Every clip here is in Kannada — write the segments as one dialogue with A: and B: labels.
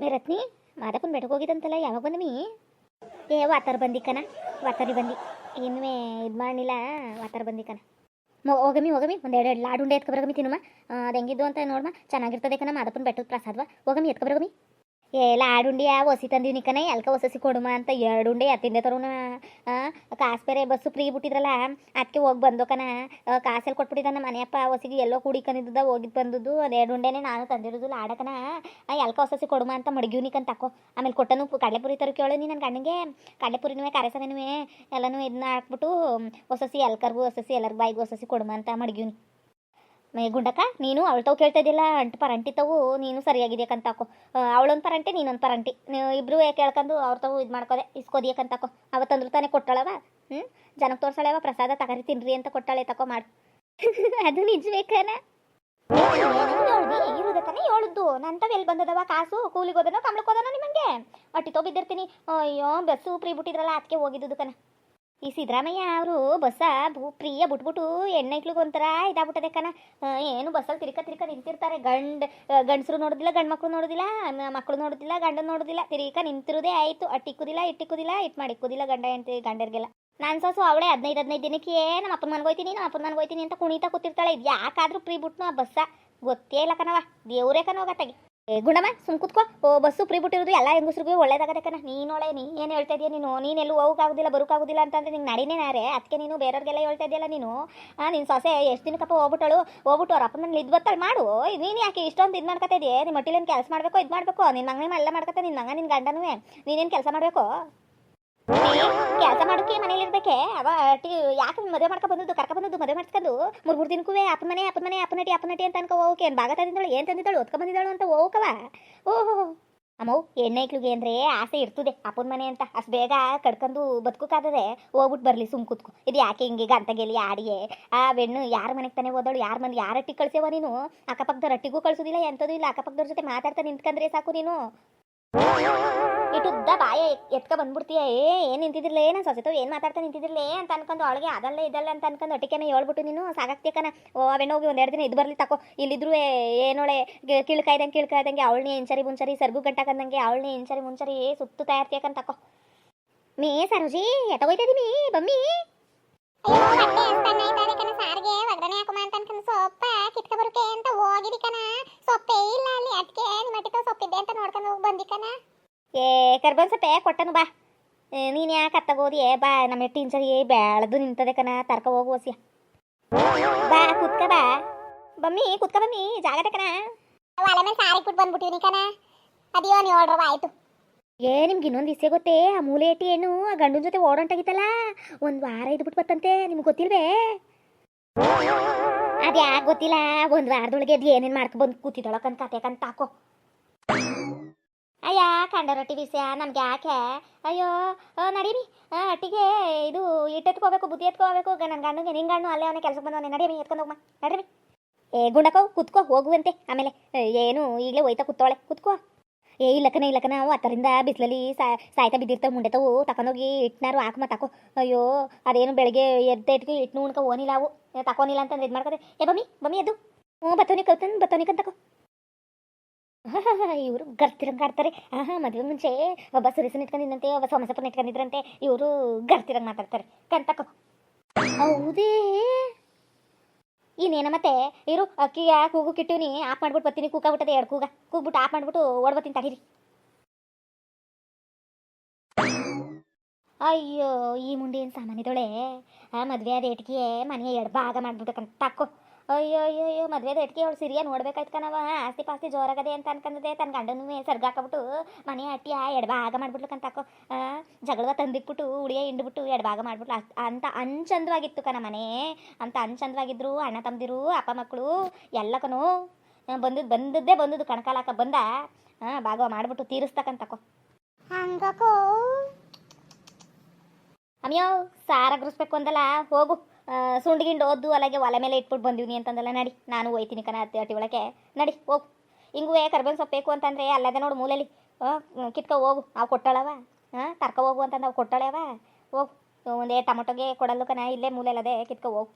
A: ಮೇ ರತ್ನಿ, ಮಾದಪ್ಪನ ಬೆಟ್ಟಕ್ಕೆ ಹೋಗಿದಂತಲ್ಲ ಯಾವಾಗ ಬಂದಮಿ? ಏ, ವಾತಾರ ಬಂದಿ ಕಣ, ವಾತಾರಿ ಬಂದಿ. ಏನುವೇ ಇದು ಮಾಡಲಿಲ್ಲ ವಾತಾರ ಬಂದಿ ಕಣ. ಮೊ, ಹೋಗಮಿ ಹೋಗಮಿ, ಒಂದು ಎರಡು ಎರಡು ಲಾಡು ಉಂಡೆ ಎತ್ಕೊಬರಗಮಿ ತಿನ್ನಮ್ಮ ಅದು ಹೆಂಗಿದ್ದು ಅಂತ ನೋಡಮ್ಮ ಚೆನ್ನಾಗಿರ್ತದೆ ಕಣ ಮಾದಪ್ಪನ ಬೆಟ್ಟದ ಪ್ರಸಾದವ. ಹೋಗಮಿ, ಎತ್ಕೊ ಲಾಡು ಉಂಡಿಯ ಒಸಿ ತಂದೀನಿ ಕಣ ಎಲ್ಕ ಒಸಸಿ ಕೊಡುಮ ಅಂತ ಎರಡು ಉಂಡೆ ಎತ್ತಿಂದೆ ತರೋಣ. ಕಾಸು ಬೇರೆ ಬಸ್ಸು ಫ್ರೀ ಬಿಟ್ಟಿದ್ರಲ್ಲ ಅದಕ್ಕೆ ಹೋಗಿ ಬಂದೋಕನ. ಕಾಸಲ್ಲಿ ಕೊಟ್ಬಿಟ್ಟಿದ್ದ ನಮ್ಮ ಮನೆಯಪ್ಪ ಒಸಿಗೆ ಎಲ್ಲೋ ಕೂಡಿಕೊಂಡಿದ್ದ ಹೋಗಿದ್ದು ಬಂದದ್ದು. ಅದು ಎರಡು ಉಂಡೆನೇ ನಾನು ತಂದಿರೋದು ಆಡಕನ. ಎಲ್ಕ ಹೊಸಸಿ ಕೊಡುಮ ಅಂತ ಮಡಗಿವ್ನಿ ಕಂತ ತಕೋ. ಆಮೇಲೆ ಕೊಟ್ಟನು ಕಡಲೆಪುರಿ ತರ ಕೇಳು ನೀ ನನ್ನ ಕಣ್ಣಿಗೆ. ಕಡಲೆಪುರಿನೂ ಕರೆಸವೇನು ಎಲ್ಲನೂ ಇದನ್ನ ಹಾಕ್ಬಿಟ್ಟು ಒಸಸಿ ಎಲ್ಕರ್ಗೂ ಹೊಸಸಿ ಎಲ್ಲರಿಗೂ ಬಾಯಿಗೂ ಹೊಸಸಿ ಕೊಡುಮ ಅಂತ ಮಡಗಿವ್ನಿ ಗುಂಡಕ್ಕ, ನೀನು ಅವಳ ತಾವು ಕೇಳ್ತಾ ಇದ್ದಿಲ್ಲ ಅಂಟು ಪರಂಟಿ ತಾವು ನೀನು ಸರಿಯಾಗಿದ್ಯಕ್ಕಂತ ಹಾಕೋ. ಅವಳೊಂದು ಪರಂಟಿ, ನೀನೊಂದು ಪರಂಟಿ. ಇಬ್ರು ಕೇಳ್ಕೊಂಡು ಅವ್ರ ತಾವು ಇದು ಮಾಡ್ಕೋದೆ ಇಸ್ಕೋದಿಯಕ್ಕಂತ ಹಾಕೋ. ಅವತ್ತಂದ್ರು ತಾನೇ ಕೊಟ್ಟಾಳವ? ಹ್ಞೂ ಜನಕ್ಕೆ ತೋರ್ಸಾಳವ, ಪ್ರಸಾದ ತಗರಿ ತಿನ್ರಿ ಅಂತ ಕೊಟ್ಟಾಳೆ, ತಕೋ ಮಾಡು. ಅದು ನಿಜಬೇಕನ ಇರುದಕ್ಕನೆ ನನ್ ನಂತವ್ ಎಲ್ಲಿ ಬಂದದವ? ಕಾಸು ಕೂಲಿಗೋದನೋ ಹೋದನೋ ನಿಮಗೆ ಅಟ್ಟಿ ತೋ ಬಿದ್ದಿರ್ತೀನಿ. ಅಯ್ಯೋ, ಬಸ್ಸು ಫ್ರೀ ಬಿಟ್ಟಿದ್ರಲ್ಲ ಅದಕ್ಕೆ ಹೋಗಿದ್ದು ಕನ ಈ ಸಿದ್ದರಾಮಯ್ಯ ಅವರು ಬಸ್ಸ ಪ್ರಿಯ ಬಿಟ್ಬಿಟ್ಟು ಹೆಣ್ಣೈಕ್ಳಿಗೆ ಒಂಥರ ಇದಾಗ್ಬಿಟ್ಟದೆ ಕಣ. ಏನು ಬಸ್ಸಲ್ಲಿ ತಿರ್ಕ ತಿರ್ಕ ನಿಂತಿರ್ತಾರೆ. ಗಂಡ ಗಂಡಸರು ನೋಡೋದಿಲ್ಲ, ಗಂಡು ಮಕ್ಕಳು ನೋಡೋದಿಲ್ಲ ಮಕ್ಕಳು ನೋಡೋದಿಲ್ಲ, ಗಂಡನ ನೋಡೋದಿಲ್ಲ. ತಿರ್ಕ ನಿಂತಿರೋದೇ ಆಯಿತು. ಅಟ್ಟಿಕ್ಕುದಿಲ್ಲ ಇಟ್ಟಿಕ್ಕುದಿಲ್ಲ ಇಟ್ಟು ಮಾಡಿಕ್ಕುದಿಲ್ಲ ಗಂಡ ಹೆಂಡತಿ ಗಂಡರಿಗೆಲ್ಲ. ನಾನು ಸೊಸು ಅವಳೆ ಹದಿನೈದು ಹದಿನೈದು ದಿನಕ್ಕೆ ನಮ್ಮ ಅಪ್ಪನ ಮನೆಗೆ ಹೋಯ್ತೀನಿ, ನಮ್ಮ ಅಪ್ಪನ ಮನೆಗೆ ಹೋಯ್ತೀನಿ ಅಂತ ಕುಣಿತಾ ಕೂತಿರ್ತಾಳೆ. ಇದು ಯಾಕಾದರೂ ಪ್ರೀ ಬಿಟ್ನು ಆ ಬಸ್ಸ. ಗೊತ್ತೇ ಇಲ್ಲ ಕಣವ ದೇವರೇ ಕಣವ ಏ, ಗುಂಡಮ್ಮ, ಸುಮ್ ಕುತ್ಕೋ. ಓ ಬಸ್ಸು ಫ್ರೀ ಬಿಟ್ಟಿರೋದು ಎಲ್ಲ ಹೆಂಗಸ್ರಿಗೂ ಒಳ್ಳೇದಾಗದಕ್ಕನ ಕಣ. ನೀನೊಳೆ ನೀ ಏನು ಹೇಳ್ತಾ ಇದೀಯ ನೀನು? ನೀನೆಲ್ಲೂ ಹೋಗೋಕ್ಕಾಗೋದಿಲ್ಲ ಬರೋಕ್ಕಾಗೋದಿಲ್ಲ ಅಂತಂದ್ರೆ ನಿಂಗೆ ನಡಿನೇ ನಾರೆ. ಅದಕ್ಕೆ ನೀನು ಬೇರೆಯವ್ರಿಗೆಲ್ಲ ಹೇಳ್ತಾ ಇದೆಯಲ್ಲ ನೀನು? ಹಾಂ ನಿನ್ನ ಸೊಸೆ ಎಷ್ಟು ದಿನಕ್ಕಪ್ಪ ಹೋಗ್ಬಿಟ್ಟಳು? ಹೋಗ್ಬಿಟ್ಟು ಅವ್ರ ಅಪ್ಪನ ಇದು ಬತ್ತಾಳು ಮಾಡು. ನೀನು ಯಾಕೆ ಇಷ್ಟೊಂದು ಇದು ಮಾಡ್ಕೊತಾ ಇದೆಯೇ? ನಿಮ್ಮ ಮಟ್ಟಿಲೇನು ಕೆಲಸ ಮಾಡಬೇಕು, ಇದು ಮಾಡಬೇಕು? ನಿನ್ನ ಮಗನೇ ಎಲ್ಲ ಮಾಡ್ಕೊತ ನಿನ್ನ ಮಗ ನಿನ್ನ ಗಂಡನೂ ನೀನೇನು ಕೆಲಸ ಮಾಡಬೇಕು? ಮಾಡೋಕೆ ಮನೇಲಿ ಇರ್ಬೇಕೆ? ಅವ ಟಿ ಯಾಕೆ ಮದುವೆ ಮಾಡ್ಕೊ ಬಂದದ್ದು, ಕರ್ಕ ಬಂದದ್ದು, ಮದುವೆ ಮಾಡ್ಕೊಂಡು ಮೂರು ಮೂರು ದಿನಕ್ಕೂ ಅಪ್ಪನ ಮನೆ ಅಪ್ಪನ ಮನೆ, ಅಪ್ಪನ ನಟಿ ಅಪ್ಪನ ನಟಿ ಅಂತ ಅನ್ಕೋ, ಓಕೆ. ಏನು ಭಾಗ ತಂದಿದ್ದಾಳು ಏನು ತಂದಿದ್ದಾಳು ಒತ್ಕೊ ಬಂದಿದ್ದಾಳು ಅಂತ ಓಕವ ಓಹೋ. ಅಮ್ಮವು ಹೆಣ್ಣೈಕ್ಳಿಗೆ ಅಂದರೆ ಆಸೆ ಇರ್ತದೆ ಅಪ್ಪನ ಮನೆ ಅಂತ. ಅಷ್ಟು ಬೇಗ ಕಡ್ಕೊಂಡು ಬದುಕೋಕ್ಕಾಗದೆ ಹೋಗ್ಬಿಟ್ಟು ಬರಲಿ, ಸುಮ್ ಕೂತ್ಕೊ. ಇದು ಯಾಕೆ ಹಿಂಗೆ ಗಂಟಗೆಲಿ ಆಡಿಗೆ ಆ ಬೆಣ್ಣು ಯಾರ ಮನೆಗೆ ತಾನೇ ಹೋದಳು, ಯಾರ ಮನೆ ಯಾರ ಕಳ್ಸ್ಯವ ನೀನು? ಅಕ್ಕಪಕ್ಕದ ರಟ್ಟಿಗೂ ಕಳಿಸೋದಿಲ್ಲ ಎಂಥದ್ದು ಇಲ್ಲ. ಅಕ್ಕಪಕ್ಕದವ್ರ ಜೊತೆ ಮಾತಾಡ್ತಾ ನಿಂತ್ಕಂದ್ರೆ ಸಾಕು ನೀನು. ಇಟ್ಟುದ್ದ ಬಾಯ, ಎತ್ಕ ಬಂದ್ಬಿಡ್ತೀಯ? ಏ, ಏನು ನಿಂತಿದ್ದಿರ್ಲೇ ನಾನು ಸೊಸೆತವ್ ಏನು ಮಾತಾಡ್ತಾ ನಿಂತಿದ್ದಿರ್ಲೇ ಅಂತ ಅನ್ಕೊಂಡು ಅವಳಿಗೆ ಅದಲ್ಲೇ ಇದಲ್ಲ ಅಂತ ಅನ್ಕೊಂಡು ಒಟ್ಟಿಗೆನೆ ಹೇಳ್ಬಿಟ್ಟು ನೀನು ಸಾಕಾಗ್ತೀಕನ ಓ, ಅವೇನೋ ಹೋಗಿ ಒಂದೆರಡು ದಿನ ಇದು ಬರಲಿ ತಕೋ. ಇಲ್ಲಿದ್ರು ಏನೋಳೆ ಕಿಳ್ಕಾಯ್ದಂಗೆ ಕಿಳ್ಕಾಯ್ದಂಗೆ ಅವಳನ್ನೇ ಇಂಚರಿ ಮುಂಚರಿ, ಸರ್ಗು ಗಂಟಾಕಂದಂಗೆ ಅವಳನ್ನೇ ಇಂಚರಿ ಮುಂಚರಿ ಸುತ್ತು ತಯಾರ್ತಿಯಕನ್ ತಕೋ. ಮೇ, ಸರೋಜಿ ಎತ್ತ ಮೀ, ಬಮ್ಮಿ?
B: ಸಾರಿಗೆ ಒಗ್ಗರಣೆ ಹಾಕುಮ ಅಂತ ಅನ್ಕೊಂಡು ಸೊಪ್ಪ ಕಿತ್ಕ ಬರುತ್ತೆ ಅಂತ ಹೋಗಿದಿ ಕಣ. ಸೊಪ್ಪೇ ಇಲ್ಲ ಅಲ್ಲಿ. ಅದಕ್ಕೆ ನಿಮ್ಮ ಮಟ್ಟಿಗೆ ಸೊಪ್ಪಿದೆ ಅಂತ ನೋಡ್ಕೊಂಡು ಹೋಗಿ ಬಂದಿ ಕಣ.
A: ಏ ಕರ್ಬನ್ ಸೊಪ್ಪೆ ಕೊಟ್ಟನು ಬಾ. ನೀನು ಯಾಕೆ ಅತ್ತಗೋದಿ? ಬಾ ನಮ್ಮ ಟೀನ್ಸರಿ ಬೆಳೆದು ನಿಂತದೆ ಕಣ. ತರ್ಕ ಹೋಗು ಒಸಿಯ ಬಾ ಕುತ್ಕ ಬಾ. ಬಮ್ಮಿ ಕುತ್ಕ ಬಮ್ಮಿ. ಜಾಗದ ಕಣ.
B: ಒಲೆ ಮೇಲೆ ಸಾರಿ ಬಿಟ್ಟು ಬಂದ್ಬಿಟ್ಟಿನಿ ಕಣ. ಅದಿಯೋ ನೀವು ಆರ್ಡ್ರವ ಆಯ್ತು.
A: ಏ ನಿಮ್ಗೆ ಇನ್ನೊಂದು ಇಸೆ ಗೊತ್ತೇ? ಆ ಮೂಲೆ ಏಟಿ ಏನು ಆ ಗಂಡನ ಜೊತೆ ಓಡೋಂಟಾಗಿತ್ತಲ್ಲ? ಒಂದು ವಾರ ಇದ್ಬಿಟ್ಟು ಬತ್ತಂತೆ. ನಿಮ್ಗೆ ಗೊತ್ತಿಲ್ವೇ? ಅದು ಯಾಕೆ ಗೊತ್ತಿಲ್ಲ, ಒಂದ್ ವಾರದೊಳಗೆ ಅದು ಏನೇನ್ ಮಾಡ್ಕೊ ಬಂದು ಕೂತಿದ್ದೊಳಕಂತ ಕತೆಕಂತ ತಾಕೋ. ಅಯ್ಯ, ಕಂಡ ರೊಟ್ಟಿ ಬಿಸ್ಯ ನಮ್ಗೆ ಯಾಕೆ? ಅಯ್ಯೋ ನಡೀರಿ. ಅಟ್ಟಿಗೆ ಇದು ಇಟ್ಟೆತ್ಕೋಬೇಕು ಬುದ್ಧಿ ಎತ್ಕೋಬೇಕು ನನ್ನ ಗಣ್ಣು ನಿನ್ನ ಗಂಡು ಅಲ್ಲೇ ಅವನೇ ಕೆಲಸಕ್ಕೆ ಬಂದವನೇ. ನಡೀರಿ ಎತ್ಕೊಂಡು ಹೋಗಮ್ಮ ನಡೀರಿ. ಏ ಗುಂಡಕೋ ಕುತ್ಕೋ, ಹೋಗುವಂತೆ. ಆಮೇಲೆ ಏನು ಈಗಲೇ ಹೋಯ್ತಾ ಕುತ್ತೋಳೆ ಕುತ್ಕೋ. ಏ ಇಲ್ಲಕನ ಇಲ್ಲಕನ ಅವು ಹತ್ತರಿಂದ ಬಿಸಿಲಲ್ಲಿ ಸಾಯ್ತಾ ಬಿದ್ದಿರ್ತಾವೆ ಮುಂಡೆ ತಾವು ತಕೊಂಡೋಗಿ ಇಟ್ನಾರು ಹಾಕಮ್ಮ ತಕೋ. ಅಯ್ಯೋ, ಅದೇನು ಬೆಳಗ್ಗೆ ಎದ್ದ ಇಟ್ಕೊ ಇಟ್ನು ಉಣ್ಕೊ ಓನಿಲ್ಲ ಅವು. ತಕೋನಿಲ್ಲ ಅಂತಂದ್ರೆ ಇದು ಮಾಡ್ಕೋದೆ ಏ, ಬಮ್ಮಿ ಬಮ್ಮಿ ಅದು ಹ್ಞೂ ಬತ್ತೋನಿ ಕಲ್ತನ್ ಬತ್ತೋನಿ ಕಂತಕ ತಕೋ ಇವರು ಗರ್ತಿರಂಗ್ ಆಡ್ತಾರೆ ಆಹಾ, ಮದುವೆ ಮುಂಚೆ ಒಬ್ಬ ಸುರಿಸನ್ ಇಟ್ಕೊಂಡಿದ್ದಂತೆ ಒಬ್ಬ ಸೋಮಸಪ್ಪನ ಇಟ್ಕೊಂಡಿದ್ರಂತೆ. ಇವರು ಗರ್ತಿರಂಗ ಮಾತಾಡ್ತಾರೆ. ಕಂತಕ ಹೌದೇ. ಇನ್ನೇನ ಮತ್ತೆ? ಇರು ಅಕ್ಕಿಗೆ ಕೂಗು ಕಿಟ್ಟಿವ್ನಿ ಆಫ್ ಮಾಡ್ಬಿಟ್ಟು ಬರ್ತೀನಿ ಕೂಗಾಬಿಟ್ಟದೆ ಎರಡು ಕೂಗ. ಕೂಗ್ಬಿಟ್ಟು ಆಫ್ ಮಾಡ್ಬಿಟ್ಟು ಓಡ್ಬತ್ತೀನಿ, ತಡೀರಿ. ಅಯ್ಯೋ, ಈ ಮುಂಡೆ ಏನು ಸಾಮಾನ್ಯದೊಳೆ ಆ, ಮದುವೆ ಆದ ಏಟ್ಗೆ ಮನೆಯ ಎರಡು ಭಾಗ ಮಾಡ್ಬಿಟ್ಟಕ್ಕಂತ ತಾಕು. ಅಯ್ಯೋ ಅಯ್ಯೋ ಅಯ್ಯೋ, ಮದುವೆ ಏಟ್ಗೆ ಅವಳು ಸಿರಿಯ ನೋಡ್ಬೇಕಾಯ್ತು ಕಣವ ಆಸ್ತಿ ಪಾಸ್ತಿ ಜೋರಾಗದೆ ಅಂತ ಅನ್ಕಂದದೆ ತನ್ನ ಗಂಡನೂ ಸರ್ಗ ಹಾಕಬಿಟ್ಟು ಮನೆ ಅಟ್ಟಿಯ ಎರಡು ಭಾಗ ಮಾಡ್ಬಿಟ್ಲಕ್ಕಂತ ಜಗಳವ ತಂದಿಟ್ಬಿಟ್ಟು, ಉಳಿಯ ಹಿಂಡ್ಬಿಟ್ಟು ಎರಡು ಭಾಗ ಮಾಡ್ಬಿಟ್ಲು. ಅಂತ ಅಂಚಂದವಾಗಿತ್ತು ಕಣ ಮನೆ. ಅಂತ ಅನ್ಚಂದವಾಗಿದ್ರು, ಅಣ್ಣ ತಮ್ಮದಿರು ಅಪ್ಪ ಮಕ್ಕಳು ಎಲ್ಲಕನು ಬಂದದ್ದು ಬಂದದ್ದೇ ಬಂದದ್ದು ಕಣಕಾಲಕ್ಕ ಬಂದ. ಹಾಂ ಭಾಗವ ಮಾಡ್ಬಿಟ್ಟು ತೀರಿಸ್ತಕ್ಕಂತಕೋ
B: ಹಂಗಕೋ?
A: ಅಮ್ಯೋ ಸಾರ ಗುರಿಸ್ಬೇಕು ಅಂದಲ್ಲ, ಹೋಗು. ಸುಂಡ್ಗಿಂಡು ಓದ್ದು ಅಲ್ಲಗೆ ಒಲೆ ಮೇಲೆ ಇಟ್ಬಿಟ್ಟು ಬಂದಿವ್ನಿ ಅಂತಂದಲ್ಲ, ನಡಿ. ನಾನು ಹೋಯ್ತೀನಿ ಕಣ ಅತ್ತೆ ಅಟ್ಟಿ ಒಳಗೆ. ನಡಿ, ಹೋಗು. ಹಿಂಗೂ ಕರ್ಬೇವಿನ ಸೊಪ್ಪು ಬೇಕು ಅಂತಂದ್ರೆ ಅಲ್ಲದೆ ನೋಡು ಮೂಲೆಯಲ್ಲಿ ಕಿತ್ಕೊ ಹೋಗು. ನಾವು ಕೊಟ್ಟಳವ. ಹಾಂ ತರ್ಕೊ ಹೋಗು ಅಂತಂದು ನಾವು ಕೊಟ್ಟಳವ. ಹೋಗು. ಒಂದೇ ಟೊಮೊಟೊಗೆ ಕೊಡಲು ಕಣ, ಇಲ್ಲೇ ಮೂಲೆಯಲ್ಲದೆ ಕಿತ್ಕೊ ಹೋಗು.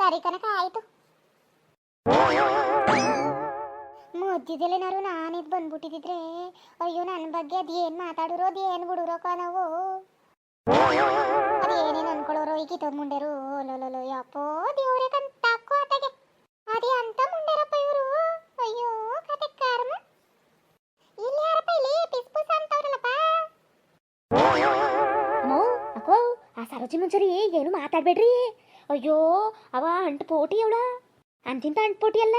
B: ಸರಿ ಕನಕ ಆಯ್ತು. ಮಧ್ಯದಲ್ಲೇನಾರು ನಾನಿದ್ ಬಂದ್ಬಿಟ್ಟಿದ್ರೆ ಅಯ್ಯೋ ನನ್ನ ಬಗ್ಗೆ ಅದೇನು ಮಾತಾಡಿರೋ ಏನು ನಾವು ಅದೇನೇನು ಅನ್ಕೊಳ್ಳೋರು ಈ ಕಿತ್ತೋದ್ ಮುಂಡೆರು ಲೋಲೋ ಯಪ್ಪೋ ದೇವ್ರೆ ಕಂತಾಕೋ ಆತಗೆ ಅದೇ ಅಂತ ಮುಂಡೆರಪ್ಪ ಇವರು. ಅಯ್ಯೋ, ಕತೆ ಕಾರಣ ಇಲ್ಲಿ ಯಾರಪ್ಪ ಇಲ್ಲಿ? ಪಿಸ್ ಪುಸ್ ಅಂತವ್ರಲ್ಲಪ್ಪ.
A: ಮೋ ಅಕ್ಕೋ ಆ ಸರೋಜಿ ಮುಂಚರಿ ಏನು ಮಾತಾಡ್ಬೇಡ್ರಿ. ಅಯ್ಯೋ, ಅವ ಅಂಟು ಪೋಟಿ ಅವಳ. ಅಂತಿಂತ ಅಂಟು ಪೋಟಿ ಅಲ್ಲ.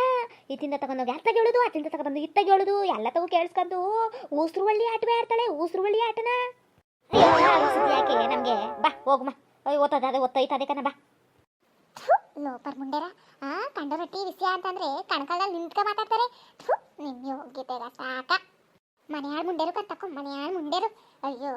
A: ಇತ್ತಿಂದ ತಗೊಂಡೋಗಿ ಅತ್ತಾಗ ಹೇಳುದು, ಅತ್ತಿಂದ ತಗೊಂಡು ಇತ್ತಾಗ ಹೇಳುದು, ಎಲ್ಲ ತಗೋ ಕೇಳಿಸ್ಕೊಂಡು ಊಸ್ರು ಒಳ್ಳಿ ಆಟವೇ ಆಡ್ತಾಳೆ ಊಸ್ರು ಒಳ್ಳಿ ಆಟನ. ಯಾಕೆ ನಮ್ಗೆ? ಬಾ, ಹೋಗುಮ. ಓದ್ತದ, ಅದೇ ಓದ್ತೈತದೆ ಕಣ ಬಾ.
B: ಲೋಪರ್ ಮುಂಡೆರ. ಆ ಕಂಡ ರೊಟ್ಟಿ ವಿಷಯ ಅಂತಂದ್ರೆ ಕಣ್ಕಳಲ್ಲಿ ನಿಂತ್ಕ ಮಾತಾಡ್ತಾರೆ. ನಿಮ್ಗೆ ನಿಮ್ ಯೋಗ್ಯತೆಗ ಸಾಕ. ಮನೆಯಾಳ್ ಮುಂಡೆರು ಕತ್ತಕ್ಕೋ ಮನೆಯಾಳ್ ಮುಂಡೆರು. ಅಯ್ಯೋ